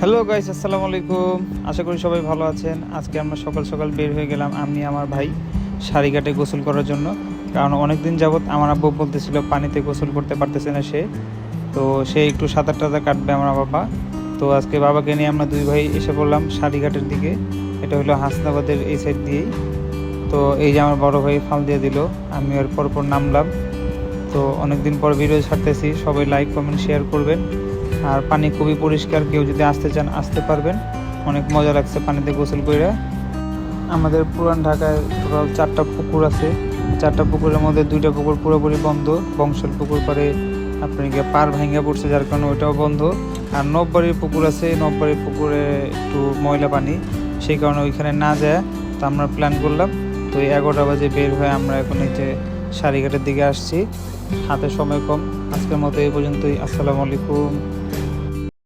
Hello guys আসসালামু আলাইকুম। আশা করি সবাই ভালো আছেন। আজকে আমরা সকাল সকাল বের হয়ে গেলাম আমি, আমার ভাই সারিঘাটে গোসল করার জন্য। কারণ অনেক দিন যাবৎ আমার আব্বু বলতেছিল পানিতে গোসল করতে পারতেছে না সে। তো সে একটু সাঁতার টাতার কাটবে আমার বাবা। তো আজকে বাবাকে নিয়ে আমরা দুই ভাই এসে পড়লাম সারিঘাটের দিকে। এটা হলো হাসনাবাদের এই সাইড দিয়েই। তো এই যে আমার বড় ভাই ফাল দিয়ে দিল, আমি ওর পরপর নামলাম। তো অনেকদিন পর ভিডিও ছাড়তেছি। সবাই লাইক কমেন্ট শেয়ার করবেন। আর পানি খুবই পরিষ্কার, কেউ যদি আসতে চান, আসতে পারবেন। অনেক মজা লাগছে পানিতে গোসল করে। আমাদের পুরান ঢাকায় টোটাল চারটা পুকুর আছে। চারটা পুকুরের মধ্যে দুইটা পুকুর পুরোপুরি বন্ধ। বংশের পুকুর পরে আপনার গিয়ে পার ভাঙ্গা পড়ছে, যার কারণে ওইটাও বন্ধ। আর নববাড়ির পুকুর আছে নববাড়ির পুকুরে একটু ময়লা পানি। সেই কারণে ওইখানে না যায়। তো আমরা প্ল্যান করলাম। তো এগারোটা বাজে বের হয়ে আমরা এখন এই যে সারিঘাটের দিকে আসছি। হাতে সময় কম। আজকের মতো এই পর্যন্তই। আসসালামু আলাইকুম।